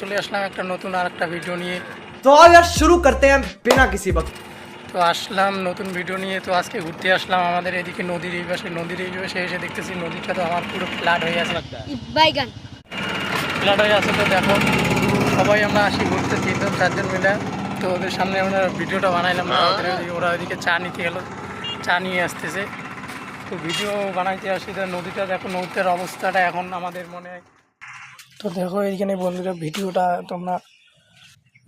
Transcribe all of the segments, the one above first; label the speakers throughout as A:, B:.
A: চলে আসলাম একটা নতুন আর একটা ভিডিও নিয়ে।
B: তো আর শুরু করতে বিনা কিসি বক।
A: তো আসলাম নতুন ভিডিও নিয়ে তো আজকে ঘুরতে আসলাম আমাদের এদিকে নদীর এই পাশে নদীর এই পাশে এসে দেখতেছি নদীটা তো আমার পুরো ফ্ল্যাট হয়ে আছে। ফ্ল্যাট হয়ে আছে তো দেখো সবাই আমরা আসি ঘুরতে তিনজন চারজন মিলে। তো ওদের সামনে আমরা ভিডিওটা বানাইলাম ওরা ওইদিকে চা নিতে গেলো চা নিয়ে আসতেছে। তো ভিডিও বানাইতে আসি তো নদীটা দেখো নদীটার অবস্থাটা এখন আমাদের মনে হয় তো দেখো, এইখানে বন্ধুরা, ভিডিওটা তোমরা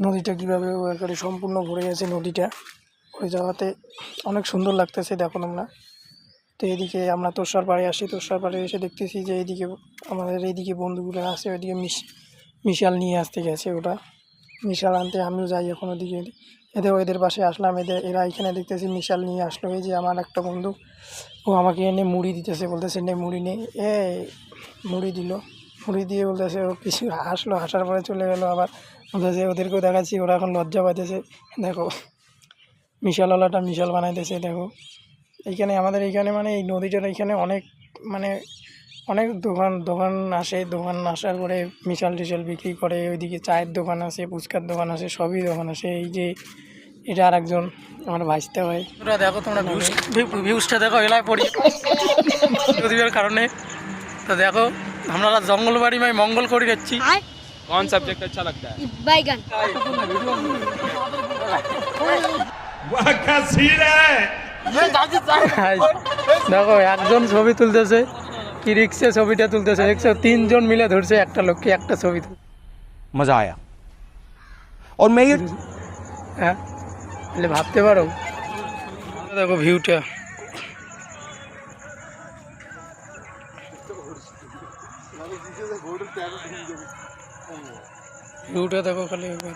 A: নদীটা কীভাবে করে সম্পূর্ণ ভরে গেছে নদীটা, ওই জায়গাতে অনেক সুন্দর লাগতেছে, দেখো তোমরা। তো এদিকে আমরা তোষার পাড়ে আসি, তোষার পাড়ে এসে দেখতেছি যে এইদিকে আমাদের এইদিকে বন্ধুগুলো আছে, ওইদিকে মিশ, মিশাল নিয়ে আসতে গেছে ওটা মিশাল আনতে আমিও যাই এখন ওদিকে। এদের এদের পাশে আসলাম, এদের, এরা এখানে দেখতেছি মিশাল নিয়ে আসলো, এই যে আমার একটা বন্ধু, ও আমাকে এনে মুড়ি দিতেছে, বলতেছে, নে মুড়ি নেই এ, মুড়ি দিল। মুড়ি দিয়ে বলতেছে, ও কিছু হাসলো, হাসার পরে চলে গেলো আবার। বলতেছে, ওদেরকেও দেখাচ্ছি, ওরা এখন লজ্জা পাইতেছে। দেখো, মিশালওয়ালাটা মিশাল বানাইতেছে, দেখো। এইখানে আমাদের এইখানে মানে এই নদীটার এইখানে অনেক মানে অনেক দোকান দোকান আসে, দোকান আসার পরে মিশাল টিশাল বিক্রি করে, ওইদিকে চায়ের দোকান আছে, ফুচকার দোকান আছে, সবই দোকান আছে। এই যে এটা আর একজন আমার ভাজতে হয় তোমরা দেখো, তোমরা ভিউজটা দেখো এলাকায় পড়ি। কারণে। তো দেখো আমরা জঙ্গল বাড়ি মাই মঙ্গল করে যাচ্ছি
C: আর
D: कौन सब्जेक्ट अच्छा लगता है
C: বাইগান
A: দেখো একজন ছবি তুলতেছে কি রিক্সে ছবিটা তুলতেছে একশো তিনজন মিলে ধরছে একটা লোককে একটা ছবি তুল
E: मज़ा आया और मैं ये
A: হ্যাঁ তাহলে ভাবতে পারো দেখো ভিউটা ভিউটা দেখো খালি একবার।